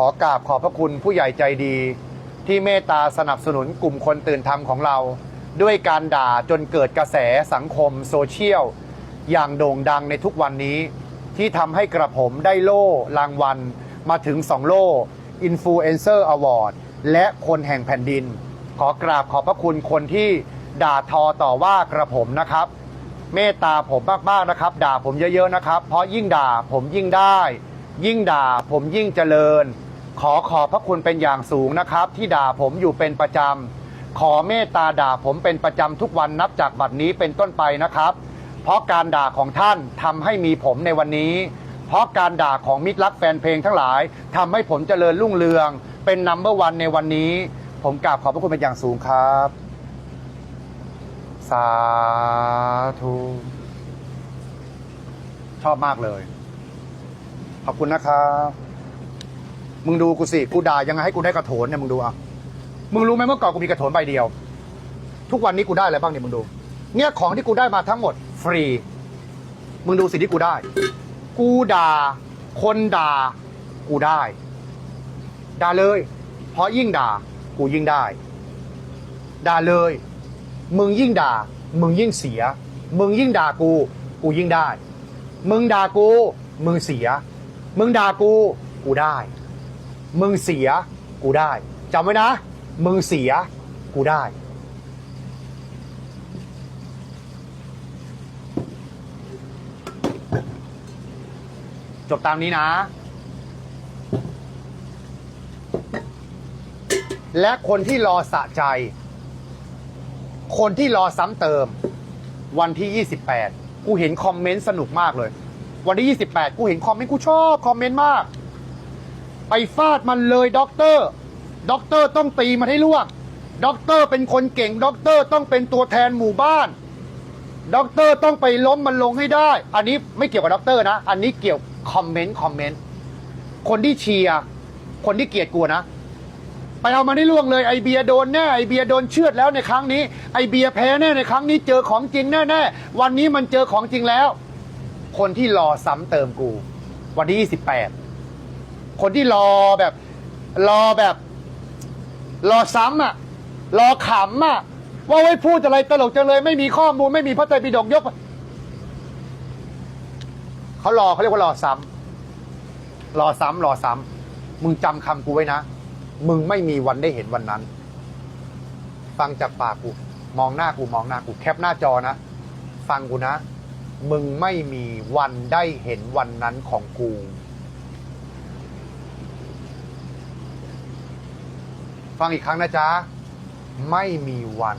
ขอกราบขอบพระคุณผู้ใหญ่ใจดี ที่เมตตาสนับสนุนกลุ่มคนตื่นธรรมของเรา ด้วยการด่าจนเกิดกระแสสังคมโซเชียล อย่างโด่งดังในทุกวันนี้ ที่ทำให้กระผมได้โล่รางวัล มาถึง2โล่ Influencer Award และคนแห่งแผ่นดิน ขอกราบขอบพระคุณคนที่ด่าทอต่อว่ากระผมนะครับ เมตตาผมมากๆนะครับ ด่าผมเยอะๆนะครับ เพราะยิ่งด่าผมยิ่งได้ ยิ่งด่าผมยิ่งเจริญ ขอขอบพระคุณเป็นอย่างสูงนะครับ ที่ด่าผมอยู่เป็นประจำขอเมตตาด่าผมเป็นประจำทุกวันนับจากบัดนี้เป็นต้นไปนะครับ เพราะการด่าของท่านทำให้มีผมในวันนี้ เพราะการด่าของมิตรรักแฟนเพลงทั้งหลายทำให้ผมเจริญรุ่งเรือง เป็นนัมเบอร์วันในวันนี้ ผมกราบขอบพระคุณเป็นอย่างสูงครับ สาธุชอบมากเลย ขอบคุณนะครับ มึงดูกูสิกูด่ายังไงให้กูได้กระโถนเนี่ยมึงดูอะมึงรู้ไหมเมื่อก่อนกูมีกระโถนใบเดียว ทุกวันนี้กูได้อะไรบ้างเนี่ยมึงดู เนี่ยของที่กูได้มาทั้งหมด ฟรี มึงดูสิ่งที่กูได้ กูด่า คนด่า กูได้ ด่าเลย เพราะยิ่งด่า กูยิ่งได้ ด่าเลย มึงยิ่งด่า มึงยิ่งเสีย มึงยิ่งด่ากู กูยิ่งได้ มึงด่ากู มึงเสีย มึงด่ากู กูได้ มึงเสียกูได้จำไว้นะ มึงเสียกูได้ จบตามนี้นะ และคนที่รอสะใจ คนที่รอซ้ำเติม วันที่ 28 กูเห็นคอมเมนต์สนุกมากเลย วันที่ 28 กูเห็นคอมเมนต์กูชอบคอมเมนต์มาก ไปฟาดมันเลยด็อกเตอร์ด็อกเตอร์ต้องตีมันให้ล่วงด็อกเตอร์เป็นคนเก่งด็อกเตอร์ต้องเป็นตัวแทนหมู่บ้านด็อกเตอร์ต้องไปล้มมันลงให้ได้ อันนี้ไม่เกี่ยวกับด็อกเตอร์นะ อันนี้เกี่ยวคอมเมนต์คอมเมนต์คนที่เชียร์คนที่เกลียดกูนะ ไปเอามาได้ล่วงเลยไอเบียโดนแน่ไอเบียโดนเชือดแล้วในครั้งนี้ไอเบียแพ้แน่ในครั้งนี้เจอของจริงแน่แน่วันนี้มันเจอของจริงแล้ว คนที่รอซ้ำเติมกู วันที่28 คนที่รอแบบ รอแบบ รอซ้ำอะ รอขำอะ ว่าไว้พูดอะไรตลกจังเลย ไม่มีข้อมูลไม่มีพระไตรปิฎกยกเขารอเขาเรียกว่ารอซ้ำรอซ้ำรอซ้ำมึงจำคำกูไว้นะ มึงไม่มีวันได้เห็นวันนั้น ฟังจากปากกู มองหน้ากูมองหน้ากูแคปหน้าจอนะ ฟังกูนะ มึงไม่มีวันได้เห็นวันนั้นของกู ฟังอีกครั้งนะจ๊ะ ไม่มีวัน